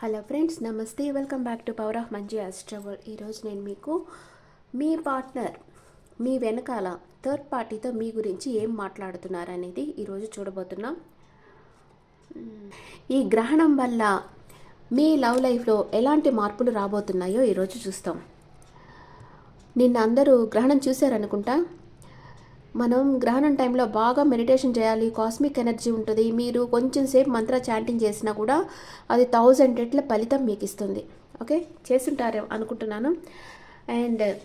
Hello friends నమస్తే. Welcome back to power of మంచి అస్ట్రవల్ ఈరోజు నేను మీకు మీ పార్ట్నర్ మీ వెనకాల థర్డ్ పార్టీతో మీ గురించి ఏం మాట్లాడుతున్నారు అనేది ఈరోజు చూడబోతున్నాం. ఈ గ్రహణం వల్ల మీ లవ్ లైఫ్లో ఎలాంటి మార్పులు రాబోతున్నాయో ఈరోజు చూస్తాం. నిన్న అందరూ గ్రహణం చూశారనుకుంటా? మనం గ్రహణం టైంలో బాగా మెడిటేషన్ చేయాలి కాస్మిక్ ఎనర్జీ ఉంటుంది. మీరు కొంచెం సేపు మంత్ర చాంటింగ్ చేసినా కూడా అది థౌజండ్ రెట్ల ఫలితం మీకు ఇస్తుంది. ఓకే? చేస్తుంటారు అనుకుంటున్నాను. అండ్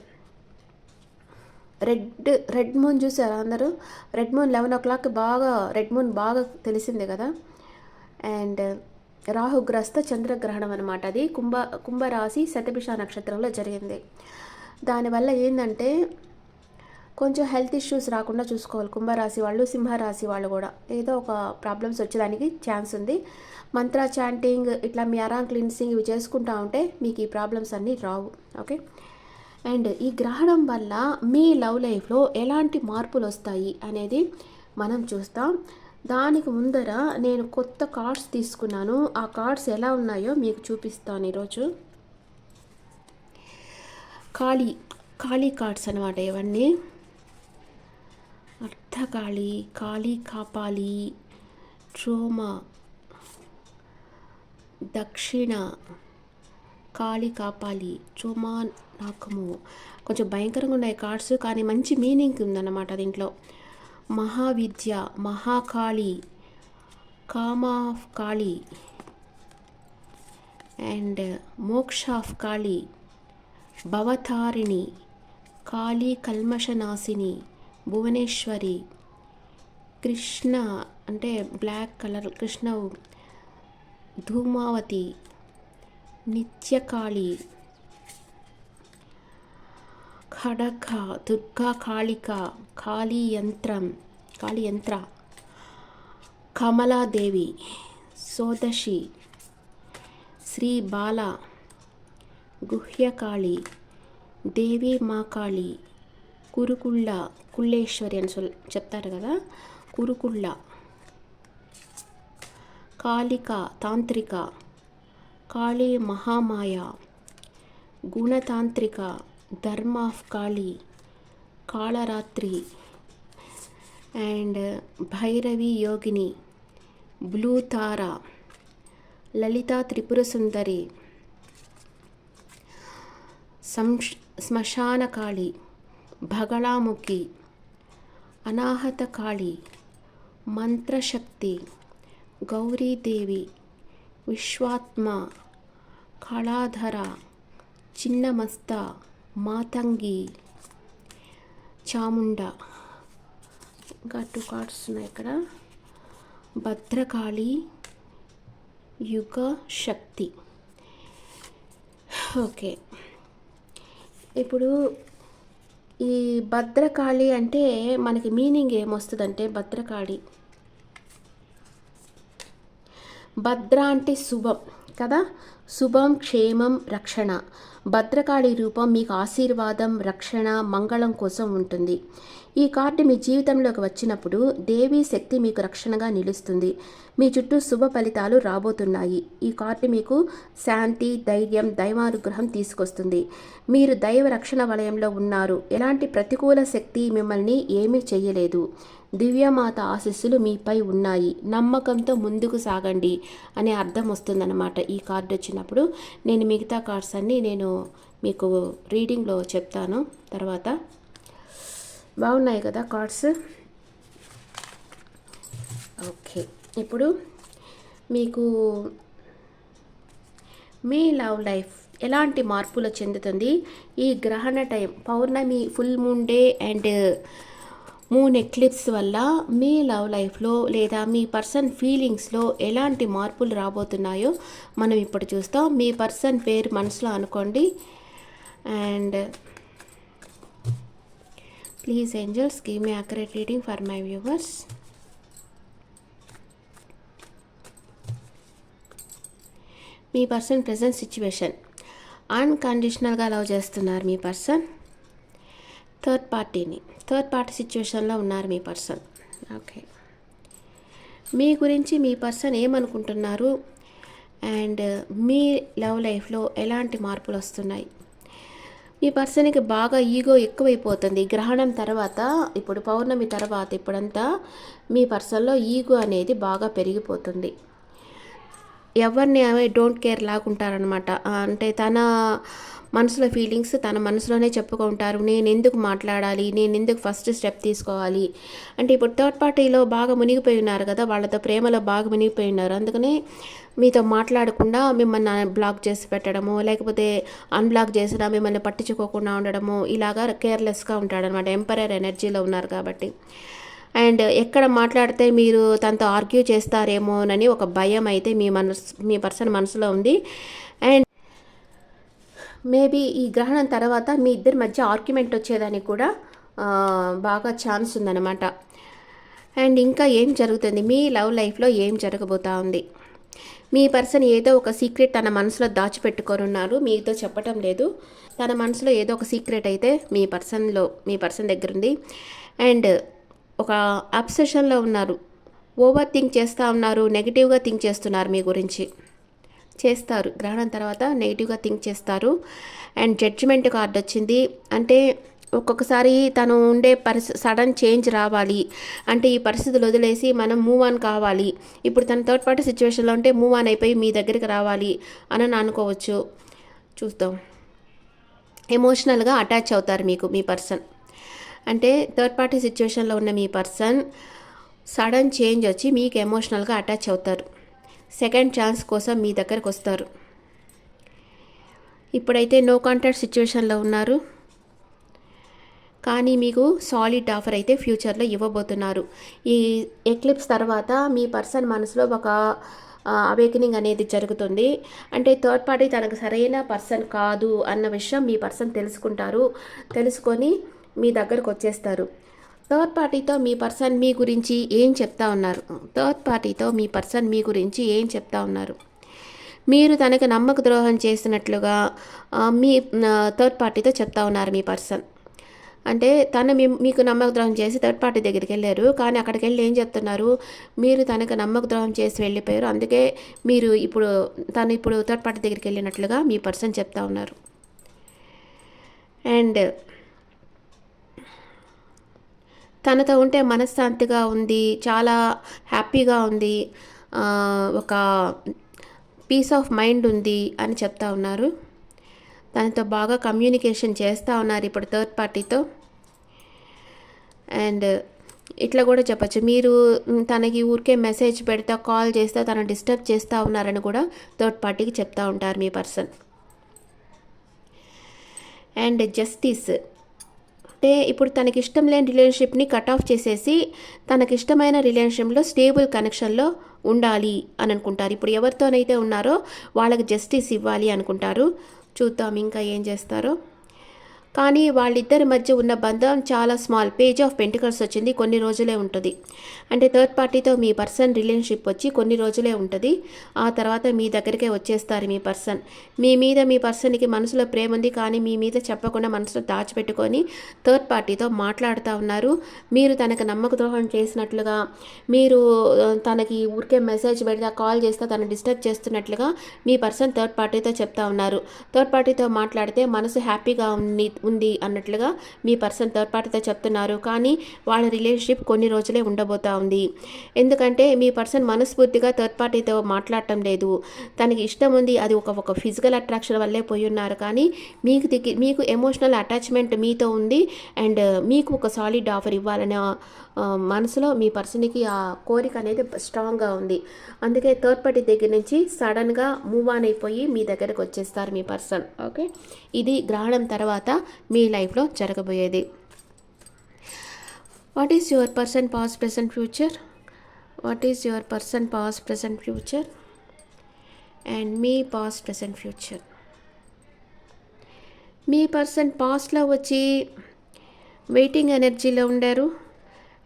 రెడ్ రెడ్ మూన్ చూసారా అందరూ? Red moon eleven o'clock బాగా రెడ్ మూన్ బాగా తెలిసిందే కదా? అండ్ రాహుగ్రస్త చంద్రగ్రహణం అనమాట అది. కుంభ కుంభరాశి శతభిష నక్షత్రంలో జరిగింది. దానివల్ల ఏంటంటే కొంచెం హెల్త్ ఇష్యూస్ రాకుండా చూసుకోవాలి. కుంభరాశి వాళ్ళు సింహరాశి వాళ్ళు కూడా. ఏదో ఒక ప్రాబ్లమ్స్ వచ్చేదానికి ఛాన్స్ ఉంది. మంత్ర చాంటింగ్ ఇట్లా మీ అరాం ఇవి చేసుకుంటా ఉంటే మీకు ఈ ప్రాబ్లమ్స్ అన్నీ రావు. ఓకే అండ్ ఈ గ్రహణం వల్ల మీ లవ్ లైఫ్లో ఎలాంటి మార్పులు వస్తాయి అనేది మనం చూస్తాం. దానికి ముందర నేను కొత్త కార్డ్స్ తీసుకున్నాను. ఆ కార్డ్స్ ఎలా ఉన్నాయో మీకు చూపిస్తాను ఈరోజు. ఖాళీ ఖాళీ కార్డ్స్ అనమాట ఇవన్నీ. అర్థకాళి కాళీ కాపాలి ట్రోమా దక్షిణ కాళీ కాపాలి ట్రోమా నాకము. కొంచెం భయంకరంగా ఉన్నాయి కార్డ్స్ కానీ మంచి మీనింగ్ ఉందన్నమాట దీంట్లో. Mahavidya Mahakali కామాఫ్ of Kali and Moksha of Kali Bhavatarini Kali Kalmashanashini Bhuvaneshwari Krishna అంటే బ్లాక్ కలర్ కృష్ణ ధూమావతి నిత్యకాళి ఖడక దుర్గా కాళిక కాళీ యంత్రం కాళీ యంత్ర కమలాదేవి సోదశి శ్రీ బాల గుహ్యకాళి దేవి మాకాళి కురుకుళ్ళ కుళ్ళేశ్వరి అని సొల్ చెప్తారు కదా? కురుకుళ్ళ. కాళిక తాంత్రిక. Kali Mahamaya. Gunatantrika Dharma of Kali. Kalaratri. And Bhairavi Yogini. Blue Tara. Lalita Tripura Sundari. సంష్ Shmashanakali Bagalamukhi Anahatakali Mantrashakti Gauridevi Vishwatma Kaladhara Chinnamasta Matangi Chamunda ఇంకా టూ కార్డ్స్ ఉన్నాయి ఇక్కడ భద్రకాళి యుగ శక్తి ఓకే ఇప్పుడు ఈ భద్రకాళి అంటే మనకి మీనింగ్ ఏమొస్తుందంటే భద్రకాళి. భద్ర అంటే శుభం కదా? శుభం క్షేమం రక్షణ. భద్రకాళి రూపం మీకు ఆశీర్వాదం రక్షణ మంగళం కోసం ఉంటుంది. ఈ కార్డు మీ జీవితంలోకి వచ్చినప్పుడు దేవీ శక్తి మీకు రక్షణగా నిలుస్తుంది. మీ చుట్టూ శుభ ఫలితాలు రాబోతున్నాయి. ఈ కార్డు మీకు శాంతి ధైర్యం దైవానుగ్రహం తీసుకొస్తుంది. మీరు దైవ రక్షణ వలయంలో ఉన్నారు. ఎలాంటి ప్రతికూల శక్తి మిమ్మల్ని ఏమీ చేయలేదు. దివ్యమాత ఆశీస్సులు మీపై ఉన్నాయి. నమ్మకంతో ముందుకు సాగండి అనే అర్థం వస్తుందన్నమాట ఈ కార్డు వచ్చినప్పుడు. నేను మిగతా కార్డ్స్ అన్నీ నేను మీకు రీడింగ్లో చెప్తాను. తర్వాత బాగున్నాయి కదా కార్డ్స్? ఓకే. ఇప్పుడు మీకు మీ లవ్ లైఫ్ ఎలాంటి మార్పులు చెందుతుంది? ఈ గ్రహణ time Pournami full moon day and moon eclipse వల్ల మీ లవ్ లైఫ్లో లేదా మీ పర్సన్ ఫీలింగ్స్లో ఎలాంటి మార్పులు రాబోతున్నాయో మనం ఇప్పుడు చూస్తాం. మీ పర్సన్ పేరు మనసులో అనుకోండి. And please angels give me accurate reading for my viewers me person present situation అన్కండిషనల్గా లవ్ చేస్తున్నారు మీ పర్సన్ థర్డ్ పార్టీని థర్డ్ పార్టీ సిచ్యువేషన్లో ఉన్నారు మీ పర్సన్ ఓకే మీ గురించి మీ పర్సన్ ఏమనుకుంటున్నారు? అండ్ మీ లవ్ లైఫ్లో ఎలాంటి మార్పులు వస్తున్నాయి? ఈ పర్సన్కి బాగా ఈగో ఎక్కువైపోతుంది. గ్రహణం తర్వాత ఇప్పుడు పౌర్ణమి తర్వాత ఇప్పుడంతా మీ పర్సన్లో ఈగో అనేది బాగా పెరిగిపోతుంది. ఎవరిని డోంట్ కేర్ లాగుంటారనమాట అంటే తన మనసులో ఫీలింగ్స్ తన మనసులోనే చెప్పుకుంటారు. నేను ఎందుకు మాట్లాడాలి? నేను ఎందుకు ఫస్ట్ స్టెప్ తీసుకోవాలి? అంటే ఇప్పుడు థర్డ్ పార్టీలో బాగా మునిగిపోయి ఉన్నారు కదా వాళ్ళతో ప్రేమలో బాగా మునిగిపోయి ఉన్నారు. అందుకనే మీతో మాట్లాడకుండా మిమ్మల్ని బ్లాక్ చేసి పెట్టడము లేకపోతే అన్బ్లాక్ చేసినా మిమ్మల్ని పట్టించుకోకుండా ఉండడము ఇలాగా కేర్లెస్గా ఉంటాడనమాట ఎంపరర్ ఎనర్జీలో ఉన్నారు కాబట్టి. అండ్ ఎక్కడ మాట్లాడితే మీరు తనతో ఆర్గ్యూ చేస్తారేమోనని ఒక భయం అయితే మీ మనసు మీ పర్సన్ మనసులో ఉంది. మేబీ ఈ గ్రహణం తర్వాత మీ ఇద్దరి మధ్య ఆర్గ్యుమెంట్ వచ్చేదానికి కూడా బాగా ఛాన్స్ ఉందన్నమాట. అండ్ ఇంకా ఏం జరుగుతుంది? మీ లవ్ లైఫ్లో ఏం జరగబోతా ఉంది? మీ పర్సన్ ఏదో ఒక సీక్రెట్ తన మనసులో దాచిపెట్టుకొని ఉన్నారు మీతో చెప్పటం లేదు. తన మనసులో ఏదో ఒక సీక్రెట్ అయితే మీ పర్సన్లో మీ పర్సన్ దగ్గర ఉంది అండ్ ఒక అబ్సెషన్లో ఉన్నారు. ఓవర్ థింక్ చేస్తూ ఉన్నారు. నెగిటివ్గా థింక్ చేస్తున్నారు మీ గురించి. చేస్తారు. గ్రహణం తర్వాత నెగిటివ్గా థింక్ చేస్తారు. అండ్ జడ్జిమెంట్ కార్డ్ వచ్చింది. అంటే ఒక్కొక్కసారి తను ఉండే పరిస్థితి సడన్ చేంజ్ రావాలి. అంటే ఈ పరిస్థితులు వదిలేసి మనం మూవ్ ఆన్ కావాలి. ఇప్పుడు తన థర్డ్ పార్టీ సిచ్యువేషన్లో ఉంటే మూవ్ ఆన్ అయిపోయి మీ దగ్గరికి రావాలి అని అనుకోవచ్చు. చూద్దాం. ఎమోషనల్గా అటాచ్ అవుతారు మీకు మీ పర్సన్ అంటే థర్డ్ పార్టీ సిచ్యువేషన్లో ఉన్న మీ పర్సన్ సడన్ చేంజ్ వచ్చి మీకు ఎమోషనల్గా అటాచ్ అవుతారు. సెకండ్ ఛాన్స్ కోసం మీ దగ్గరకు వస్తారు. ఇప్పుడైతే నో కాంటాక్ట్ సిచ్యువేషన్లో ఉన్నారు. కానీ మీకు సాలిడ్ ఆఫర్ అయితే ఫ్యూచర్లో ఇవ్వబోతున్నారు. ఈ ఎక్లిప్స్ తర్వాత మీ పర్సన్ మనసులో ఒక అవేకనింగ్ అనేది జరుగుతుంది. అంటే థర్డ్ పార్టీ తనకు సరైన పర్సన్ కాదు అన్న విషయం మీ పర్సన్ తెలుసుకుంటారు. తెలుసుకొని మీ దగ్గరకు వచ్చేస్తారు. థర్డ్ పార్టీతో మీ పర్సన్ మీ గురించి ఏం చెప్తా ఉన్నారు? థర్డ్ పార్టీతో మీ పర్సన్ మీ గురించి ఏం చెప్తా ఉన్నారు? మీరు తనకు నమ్మక ద్రోహం చేసినట్లుగా మీ థర్డ్ పార్టీతో చెప్తా ఉన్నారు మీ పర్సన్ అంటే తను మీ మీకు నమ్మక ద్రోహం చేసి థర్డ్ పార్టీ దగ్గరికి వెళ్ళారు. కానీ అక్కడికి వెళ్ళి ఏం చెప్తున్నారు? మీరు తనకు నమ్మక ద్రోహం చేసి వెళ్ళిపోయారు. అందుకే మీరు ఇప్పుడు తను ఇప్పుడు థర్డ్ పార్టీ దగ్గరికి వెళ్ళినట్లుగా మీ పర్సన్ చెప్తా ఉన్నారు. అండ్ తనతో ఉంటే మనశ్శాంతిగా ఉంది చాలా హ్యాపీగా ఉంది ఒక పీస్ ఆఫ్ మైండ్ ఉంది అని చెప్తా ఉన్నారు. తనతో బాగా కమ్యూనికేషన్ చేస్తూ ఉన్నారు ఇప్పుడు థర్డ్ పార్టీతో. అండ్ ఇట్లా కూడా చెప్పచ్చు. మీరు తనకి ఊరికే మెసేజ్ పెడతా కాల్ చేస్తా తను డిస్టర్బ్ చేస్తూ ఉన్నారని కూడా థర్డ్ పార్టీకి చెప్తూ ఉంటారు మీ పర్సన్. అండ్ జస్టిస్ అంటే ఇప్పుడు తనకి ఇష్టం లేని రిలేషన్షిప్ని కట్ ఆఫ్ చేసేసి తనకి ఇష్టమైన రిలేషన్షిప్లో స్టేబుల్ కనెక్షన్లో ఉండాలి అని అనుకుంటారు. ఇప్పుడు ఎవరితోనైతే ఉన్నారో వాళ్ళకి జస్టిస్ ఇవ్వాలి అనుకుంటారు. చూద్దాం ఇంకా ఏం చేస్తారో. కానీ వాళ్ళిద్దరి మధ్య ఉన్న బంధం చాలా స్మాల్ పేజ్ ఆఫ్ పెంటికల్స్ వచ్చింది కొన్ని రోజులే ఉంటుంది. అంటే థర్డ్ పార్టీతో మీ పర్సన్ రిలేషన్షిప్ వచ్చి కొన్ని రోజులే ఉంటుంది. ఆ తర్వాత మీ దగ్గరికే వచ్చేస్తారు మీ పర్సన్ మీ మీద మీ పర్సన్కి మనసులో ప్రేమ ఉంది కానీ మీ మీద చెప్పకుండా మనసులో దాచిపెట్టుకొని థర్డ్ పార్టీతో మాట్లాడుతూ ఉన్నారు. మీరు తనకు నమ్మక ద్రోహం చేసినట్లుగా మీరు తనకి ఊరికే మెసేజ్ పెడితే కాల్ చేస్తే తను డిస్టర్బ్ చేస్తున్నట్లుగా మీ పర్సన్ థర్డ్ పార్టీతో చెప్తా ఉన్నారు. థర్డ్ పార్టీతో మాట్లాడితే మనసు హ్యాపీగా ఉంది ఉంది అన్నట్లుగా మీ పర్సన్ థర్డ్ పార్టీతో చెప్తున్నారు. కానీ వాళ్ళ రిలేషన్షిప్ కొన్ని రోజులే ఉండబోతా ఉంది. ఎందుకంటే మీ పర్సన్ మనస్ఫూర్తిగా థర్డ్ పార్టీతో మాట్లాడటం లేదు. తనకి ఇష్టం ఉంది అది ఒక ఒక ఫిజికల్ అట్రాక్షన్ వల్లే పోయి ఉన్నారు. కానీ మీకు దిగి మీకు ఎమోషనల్ అటాచ్మెంట్ మీతో ఉంది. అండ్ మీకు ఒక సాలిడ్ ఆఫర్ ఇవ్వాలనే మనసులో మీ పర్సన్కి ఆ కోరిక అనేది స్ట్రాంగ్గా ఉంది. అందుకే థర్డ్ పార్టీ దగ్గర నుంచి సడన్గా మూవ్ ఆన్ అయిపోయి మీ దగ్గరకు వచ్చేస్తారు మీ పర్సన్. ఓకే? ఇది గ్రహణం తర్వాత మీ లైఫ్లో జరగబోయేది. What is your person past present future what is your person past present future and me past present future మీ పర్సన్ పాస్ట్లో వచ్చి వెయిటింగ్ ఎనర్జీలో ఉండారు.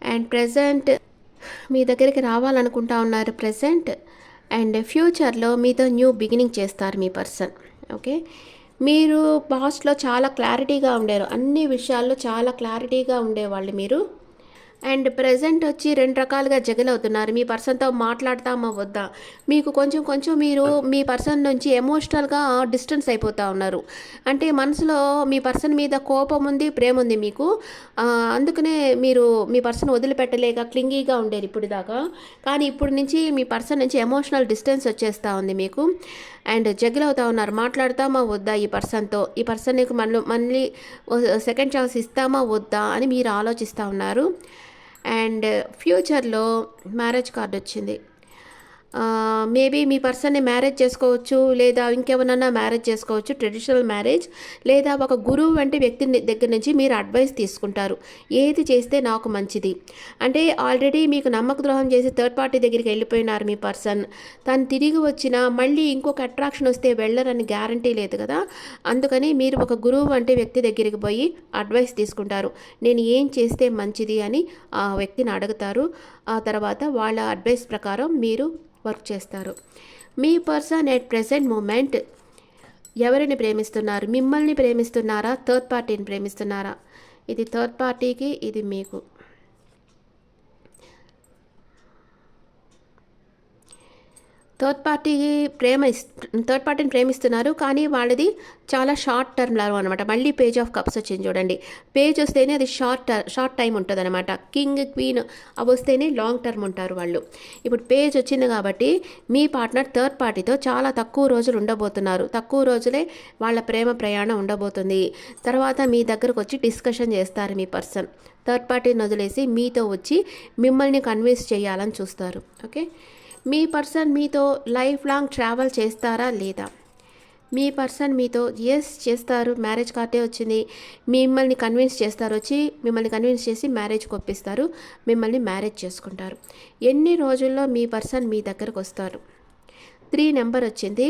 అండ్ ప్రజెంట్ మీ దగ్గరికి రావాలనుకుంటా ఉన్నారు ప్రజెంట్ అండ్ ఫ్యూచర్లో మీతో న్యూ బిగినింగ్ చేస్తారు మీ పర్సన్ ఓకే మీరు పాస్ట్లో చాలా క్లారిటీగా ఉండేరు. అన్ని విషయాల్లో చాలా క్లారిటీగా ఉండేవాళ్ళు మీరు. అండ్ ప్రజెంట్ వచ్చి రెండు రకాలుగా జగల్ అవుతున్నారు. మీ పర్సన్తో మాట్లాడతామా వద్దా? మీకు కొంచెం కొంచెం మీరు మీ పర్సన్ నుంచి ఎమోషనల్గా డిస్టెన్స్ అయిపోతూ ఉన్నారు. అంటే మనసులో మీ పర్సన్ మీద కోపం ఉంది ప్రేమ ఉంది మీకు. అందుకనే మీరు మీ పర్సన్ వదిలిపెట్టలేక క్లింగీగా ఉండేది ఇప్పుడు దాకా. కానీ ఇప్పుడు నుంచి మీ పర్సన్ నుంచి ఎమోషనల్ డిస్టెన్స్ వచ్చేస్తూ ఉంది మీకు. అండ్ జగిల్ అవుతా ఉన్నారు. మాట్లాడతామా వద్దా ఈ పర్సన్తో? ఈ పర్సన్ నీకు మళ్ళీ మళ్ళీ సెకండ్ ఛాన్స్ ఇస్తామా వద్దా అని మీరు ఆలోచిస్తూ ఉన్నారు. అండ్ ఫ్యూచర్లో మ్యారేజ్ కార్డ్ వచ్చింది. మేబీ మీ పర్సన్ని మ్యారేజ్ చేసుకోవచ్చు లేదా ఇంకెవరన్నా మ్యారేజ్ చేసుకోవచ్చు ట్రెడిషనల్ మ్యారేజ్ లేదా ఒక గురువు వంటి వ్యక్తి దగ్గర నుంచి మీరు అడ్వైస్ తీసుకుంటారు. ఏది చేస్తే నాకు మంచిది? అంటే ఆల్రెడీ మీకు నమ్మక ద్రోహం చేసి థర్డ్ పార్టీ దగ్గరికి వెళ్ళిపోయినారు మీ పర్సన్. తను తిరిగి వచ్చినా మళ్ళీ ఇంకొక అట్రాక్షన్ వస్తే వెళ్ళరని గ్యారంటీ లేదు కదా? అందుకని మీరు ఒక గురువు వంటి వ్యక్తి దగ్గరికి పోయి అడ్వైస్ తీసుకుంటారు. నేను ఏం చేస్తే మంచిది అని ఆ వ్యక్తిని అడుగుతారు. ఆ తర్వాత వాళ్ళ అడ్వైస్ ప్రకారం మీరు వర్క్ చేస్తారు. మీ పర్సన్ ఎట్ ప్రెసెంట్ మూమెంట్ ఎవరిని ప్రేమిస్తున్నారు? మిమ్మల్ని ప్రేమిస్తున్నారా? థర్డ్ పార్టీని ప్రేమిస్తున్నారా? ఇది థర్డ్ పార్టీకి ఇది మీకు. థర్డ్ పార్టీకి ప్రేమ థర్డ్ పార్టీని ప్రేమిస్తున్నారు కానీ వాళ్ళది చాలా షార్ట్ టర్మ్ లాగా అనమాట మళ్ళీ పేజ్ ఆఫ్ కప్స్ వచ్చింది చూడండి. పేజ్ వస్తేనే అది షార్ట్ షార్ట్ టైం ఉంటుంది అనమాట కింగ్ క్వీన్ అవి వస్తేనే లాంగ్ టర్మ్ ఉంటారు వాళ్ళు. ఇప్పుడు పేజ్ వచ్చింది కాబట్టి మీ పార్ట్నర్ థర్డ్ పార్టీతో చాలా తక్కువ రోజులు ఉండబోతున్నారు. తక్కువ రోజులే వాళ్ళ ప్రేమ ప్రయాణం ఉండబోతుంది. తర్వాత మీ దగ్గరకు వచ్చి డిస్కషన్ చేస్తారు మీ పర్సన్ థర్డ్ పార్టీని వదిలేసి మీతో వచ్చి మిమ్మల్ని కన్విన్స్ చేయాలని చూస్తారు. ఓకే మీ పర్సన్ మీతో లైఫ్ లాంగ్ ట్రావెల్ చేస్తారా లేదా? మీ పర్సన్ మీతో ఎస్ చేస్తారు మ్యారేజ్ కార్డే వచ్చింది మిమ్మల్ని కన్విన్స్ చేస్తారు వచ్చి మిమ్మల్ని కన్విన్స్ చేసి మ్యారేజ్కి ఒప్పిస్తారు మిమ్మల్ని మ్యారేజ్ చేసుకుంటారు. ఎన్ని రోజుల్లో మీ పర్సన్ మీ దగ్గరకు వస్తారు? త్రీ నెంబర్ వచ్చింది.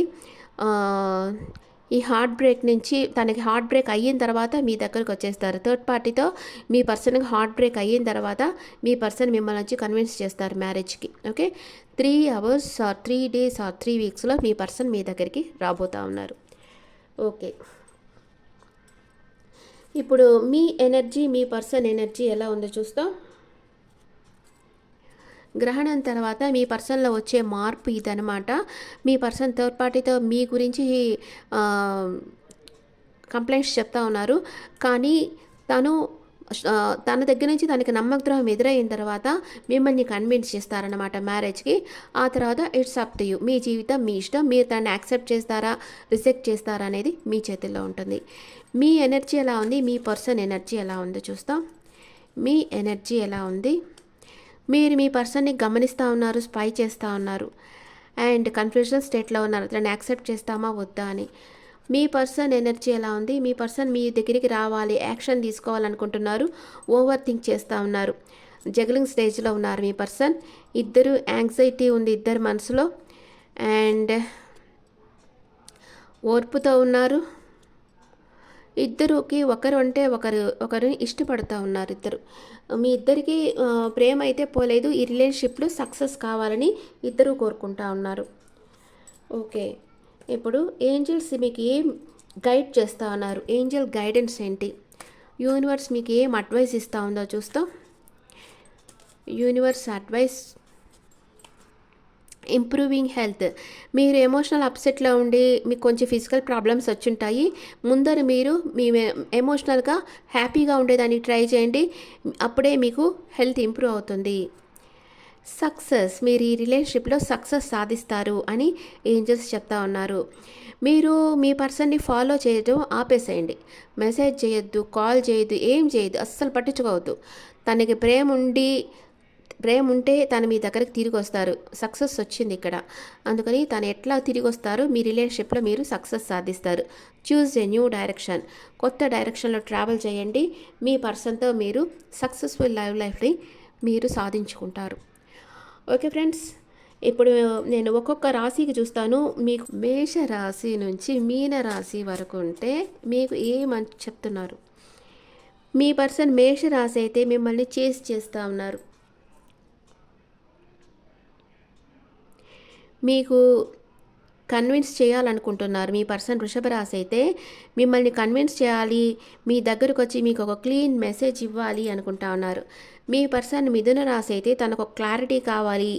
ఈ హార్ట్ బ్రేక్ నుంచి తనకి హార్ట్ బ్రేక్ అయిన తర్వాత మీ దగ్గరకు వచ్చేస్తారు. థర్డ్ పార్టీతో మీ పర్సన్కి హార్ట్ బ్రేక్ అయిన తర్వాత మీ పర్సన్ మిమ్మల్ని వచ్చి కన్విన్స్ చేస్తారు మ్యారేజ్కి. Okay? Three hours or three days or three వీక్స్లో మీ పర్సన్ మీ దగ్గరికి రాబోతూ ఉన్నారు. ఓకే. ఇప్పుడు మీ ఎనర్జీ మీ పర్సన్ ఎనర్జీ ఎలా ఉందో చూస్తాం. గ్రహణం తర్వాత మీ పర్సన్లో వచ్చే మార్పు ఇదనమాట మీ పర్సన్ థర్డ్ పార్టీతో మీ గురించి కంప్లైంట్స్ చెప్తా ఉన్నారు. కానీ తను తన దగ్గర నుంచి తనకి నమ్మకద్రోహం ఎదురైన తర్వాత మిమ్మల్ని కన్విన్స్ చేస్తారనమాట మ్యారేజ్కి. ఆ తర్వాత ఇట్స్ అప్ టు యూ. మీ జీవితం మీ ఇష్టం. మీరు దాన్ని యాక్సెప్ట్ చేస్తారా రిజెక్ట్ చేస్తారా అనేది మీ చేతిలో ఉంటుంది. మీ ఎనర్జీ ఎలా ఉంది? మీ పర్సన్ ఎనర్జీ ఎలా ఉందో చూస్తాం. మీ ఎనర్జీ ఎలా ఉంది? మీరు మీ పర్సన్ని గమనిస్తూ ఉన్నారు స్పై చేస్తూ ఉన్నారు. అండ్ కన్ఫ్యూజన్ స్టేట్లో ఉన్నారు. దాన్ని యాక్సెప్ట్ చేస్తామా వద్దా అని. మీ పర్సన్ ఎనర్జీ ఎలా ఉంది? మీ పర్సన్ మీ దగ్గరికి రావాలి యాక్షన్ తీసుకోవాలనుకుంటున్నారు ఓవర్ థింక్ చేస్తూ ఉన్నారు. జగలింగ్ స్టేజ్లో ఉన్నారు మీ పర్సన్. ఇద్దరు యాంగ్జైటీ ఉంది ఇద్దరు మనసులో. అండ్ ఓర్పుతో ఉన్నారు. ఇద్దరుకి ఒకరు అంటే ఒకరు ఒకరిని ఇష్టపడుతూ ఉన్నారు ఇద్దరు. మీ ఇద్దరికి ప్రేమ అయితే పోలేదు ఈ రిలేషన్షిప్లో సక్సెస్ కావాలని ఇద్దరు కోరుకుంటా ఉన్నారు. ఓకే. ఇప్పుడు ఏంజల్స్ మీకు ఏం గైడ్ చేస్తూ ఉన్నారు? ఏంజల్ గైడెన్స్ ఏంటి? యూనివర్స్ మీకు ఏం అడ్వైస్ ఇస్తూ ఉందో చూస్తాం. యూనివర్స్ అడ్వైస్ ఇంప్రూవింగ్ హెల్త్ మీరు ఎమోషనల్ అప్సెట్లో ఉండి మీకు కొంచెం ఫిజికల్ ప్రాబ్లమ్స్ వచ్చుంటాయి. ముందర మీరు మీ ఎమోషనల్గా హ్యాపీగా ఉండేదానికి ట్రై చేయండి. అప్పుడే మీకు హెల్త్ ఇంప్రూవ్ అవుతుంది. సక్సెస్ మీరు ఈ రిలేషన్షిప్లో సక్సెస్ సాధిస్తారు అని ఏంజల్స్ చెప్తా ఉన్నారు. మీరు మీ పర్సన్ని ఫాలో చేయడం ఆపేసేయండి. మెసేజ్ చేయొద్దు కాల్ చేయొద్దు ఏం చేయొద్దు అస్సలు పట్టించుకోవద్దు. తనకి ప్రేమ ఉండి ప్రేమ ఉంటే తను మీ దగ్గరికి తిరిగి వస్తారు సక్సెస్ వచ్చింది ఇక్కడ. అందుకని తను ఎట్లా తిరిగి వస్తారు మీ రిలేషన్షిప్లో మీరు సక్సెస్ సాధిస్తారు. Choose a new direction. కొత్త డైరెక్షన్లో ట్రావెల్ చేయండి. మీ పర్సన్తో మీరు సక్సెస్ఫుల్ లైవ్ లైఫ్ని మీరు సాధించుకుంటారు. ఓకే ఫ్రెండ్స్ ఇప్పుడు నేను ఒక్కొక్క రాశికి చూస్తాను. మీకు మేష రాశి నుంచి మీన రాశి వరకు ఉంటే మీకు ఏమని చెప్తున్నారు? మీ పర్సన్ మేష రాశి అయితే మిమ్మల్ని చేసి చేస్తూ ఉన్నారు. మీకు కన్విన్స్ చేయాలనుకుంటున్నారు మీ పర్సన్ వృషభ రాశి అయితే మిమ్మల్ని కన్విన్స్ చేయాలి మీ దగ్గరకు వచ్చి మీకు ఒక క్లీన్ మెసేజ్ ఇవ్వాలి అనుకుంటా ఉన్నారు. మీ పర్సన్ మిథున రాశి అయితే తనకు ఒక క్లారిటీ కావాలి.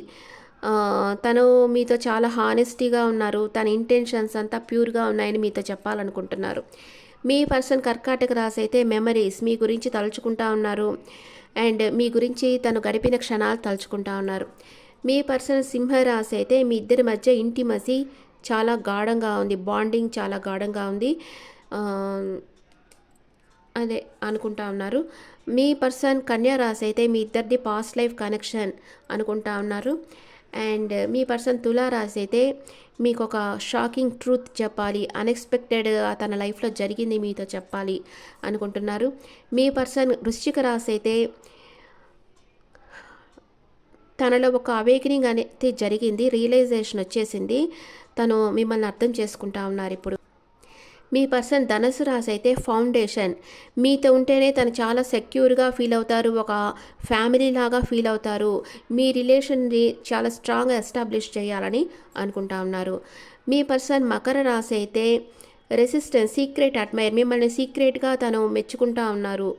తను మీతో చాలా హానెస్టీగా ఉన్నారు తన ఇంటెన్షన్స్ అంతా ప్యూర్గా ఉన్నాయని మీతో చెప్పాలనుకుంటున్నారు. మీ పర్సన్ కర్కాటక రాశి అయితే మెమరీస్ మీ గురించి తలుచుకుంటా ఉన్నారు. అండ్ మీ గురించి తను గడిపిన క్షణాలు తలుచుకుంటా ఉన్నారు. మీ పర్సన్ సింహరాశి అయితే మీ ఇద్దరి మధ్య ఇంటిమసి చాలా గాఢంగా ఉంది. బాండింగ్ చాలా గాఢంగా ఉంది. అదే అనుకుంటా ఉన్నారు. మీ పర్సన్ కన్యా రాశి అయితే మీ ఇద్దరిది పాస్ట్ లైఫ్ కనెక్షన్ అనుకుంటా ఉన్నారు. అండ్ మీ పర్సన్ తులారాశి అయితే మీకు ఒక షాకింగ్ ట్రూత్ చెప్పాలి. అన్ఎక్స్పెక్టెడ్ తన లైఫ్లో జరిగింది మీతో చెప్పాలి అనుకుంటున్నారు. మీ పర్సన్ వృశ్చిక రాశి అయితే తనలో ఒక అవేకనింగ్ అనేది జరిగింది రియలైజేషన్ వచ్చేసింది. తను మిమ్మల్ని అర్థం చేసుకుంటా ఉన్నారు ఇప్పుడు. మీ పర్సన్ ధనసు రాశి అయితే ఫౌండేషన్ మీతో ఉంటేనే తను చాలా సెక్యూర్గా ఫీల్ అవుతారు ఒక ఫ్యామిలీ లాగా ఫీల్ అవుతారు. మీ రిలేషన్ని చాలా స్ట్రాంగ్గా ఎస్టాబ్లిష్ చేయాలని అనుకుంటా ఉన్నారు. మీ పర్సన్ మకర రాశి అయితే రెసిస్టెన్స్ సీక్రెట్ అడ్మైర్ మిమ్మల్ని సీక్రెట్గా తను మెచ్చుకుంటా ఉన్నారు.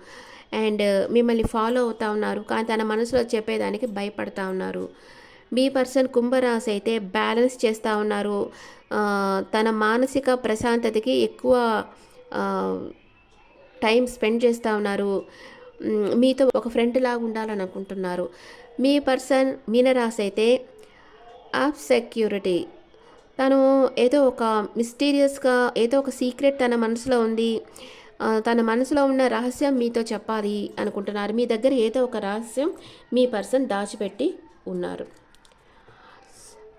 అండ్ మిమ్మల్ని ఫాలో అవుతా ఉన్నారు. కానీ తన మనసులో చెప్పేదానికి భయపడతా ఉన్నారు. మీ పర్సన్ కుంభరాశి అయితే బ్యాలెన్స్ చేస్తూ ఉన్నారు. తన మానసిక ప్రశాంతతకి ఎక్కువ టైం స్పెండ్ చేస్తూ ఉన్నారు. మీతో ఒక ఫ్రెండ్ లాగా ఉండాలని అనుకుంటున్నారు. మీ పర్సన్ మీనరాశి అయితే ఆఫ్ సెక్యూరిటీ తను ఏదో ఒక మిస్టీరియస్గా ఏదో ఒక సీక్రెట్ తన మనసులో ఉంది. తన మనసులో ఉన్న రహస్యం మీతో చెప్పాలి అనుకుంటున్నారు. మీ దగ్గర ఏదో ఒక రహస్యం మీ పర్సన్ దాచిపెట్టి ఉన్నారు.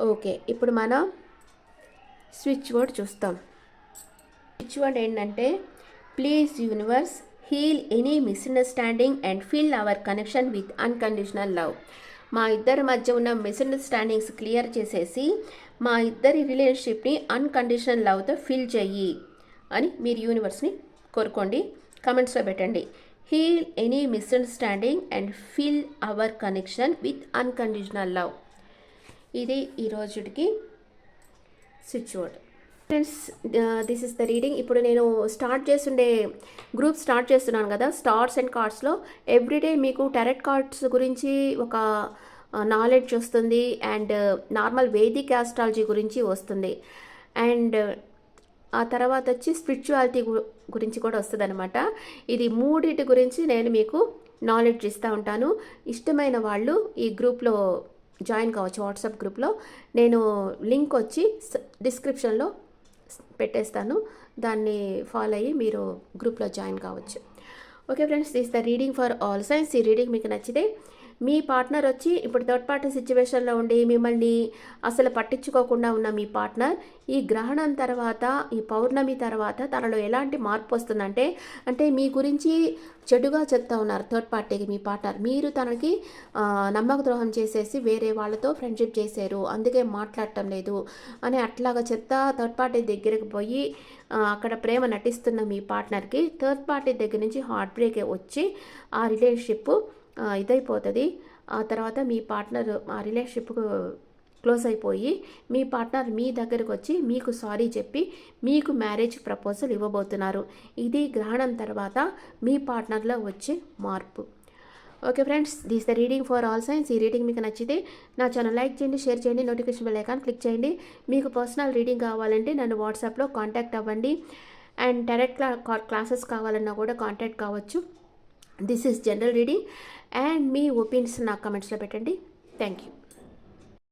ఓకే ఇప్పుడు మనం స్విచ్ బోర్డ్ చూస్తాం. స్విచ్ బోర్డ్ ఏంటంటే please universe heal any misunderstanding and feel our connection with unconditional love. మా ఇద్దరి మధ్య ఉన్న మిస్అండర్స్టాండింగ్స్ క్లియర్ చేసేసి మా ఇద్దరి రిలేషన్షిప్ని అన్కండిషనల్ లవ్తో ఫిల్ చెయ్యి అని మీరు యూనివర్స్ని కోరుకోండి. కమెంట్స్లో పెట్టండి. Heal any misunderstanding and feel our connection with unconditional love ఇది ఈరోజుకి switch word friends this is the reading ఇప్పుడు నేను స్టార్ట్ చేస్తుండే గ్రూప్ స్టార్ట్ చేస్తున్నాను కదా స్టార్స్ అండ్ కార్డ్స్లో ఎవ్రీడే మీకు టెరెట్ కార్డ్స్ గురించి ఒక uh, నాలెడ్జ్ వస్తుంది అండ్ నార్మల్ వేదిక్ ఆస్ట్రాలజీ గురించి వస్తుంది. అండ్ ఆ తర్వాత వచ్చి స్పిరిచువాలిటీ గురించి కూడా వస్తుంది అనమాట ఇది మూడిటి గురించి నేను మీకు నాలెడ్జ్ ఇస్తూ ఉంటాను. ఇష్టమైన వాళ్ళు ఈ గ్రూప్లో జాయిన్ కావచ్చు వాట్సాప్ గ్రూప్లో. నేను లింక్ వచ్చి డిస్క్రిప్షన్లో పెట్టేస్తాను. దాన్ని ఫాలో అయ్యి మీరు గ్రూప్లో జాయిన్ కావచ్చు. Okay friends this the reading for all. Signs ఈ రీడింగ్ మీకు నచ్చితే మీ పార్ట్నర్ వచ్చి ఇప్పుడు థర్డ్ పార్టీ సిచ్యువేషన్లో ఉండి మిమ్మల్ని అసలు పట్టించుకోకుండా ఉన్న మీ పార్ట్నర్ ఈ గ్రహణం తర్వాత ఈ పౌర్ణమి తర్వాత తనలో ఎలాంటి మార్పు వస్తుందంటే అంటే మీ గురించి చెడుగా చెప్తా ఉన్నారు థర్డ్ పార్టీకి మీ పార్ట్నర్ మీరు తనకి నమ్మక ద్రోహం చేసేసి వేరే వాళ్ళతో ఫ్రెండ్షిప్ చేశారు అందుకే మాట్లాడటం లేదు అని అట్లాగా చెప్తా థర్డ్ పార్టీ దగ్గరికి పోయి అక్కడ ప్రేమ నటిస్తున్న మీ పార్ట్నర్కి థర్డ్ పార్టీ దగ్గర నుంచి హార్ట్ బ్రేక్ వచ్చి ఆ రిలేషన్షిప్ ఇదైపోతుంది. ఆ తర్వాత మీ పార్ట్నర్ ఆ రిలేషన్షిప్కు క్లోజ్ అయిపోయి మీ పార్ట్నర్ మీ దగ్గరకు వచ్చి మీకు సారీ చెప్పి మీకు మ్యారేజ్ ప్రపోజల్ ఇవ్వబోతున్నారు. ఇది గ్రహణం తర్వాత మీ పార్ట్నర్లో వచ్చే మార్పు. Okay friends this the reading for all signs. ఈ రీడింగ్ మీకు నచ్చితే నా ఛానల్ లైక్ చేయండి షేర్ చేయండి నోటిఫికేషన్ బెల్ ఐకాన్ క్లిక్ చేయండి. మీకు పర్సనల్ రీడింగ్ కావాలంటే నన్ను వాట్సాప్లో కాంటాక్ట్ అవ్వండి. అండ్ డైరెక్ట్ క్లాసెస్ కావాలన్నా కూడా కాంటాక్ట్ కావచ్చు. This is general reading. And me opinions నా కమెంట్స్లో పెట్టండి. Thank you.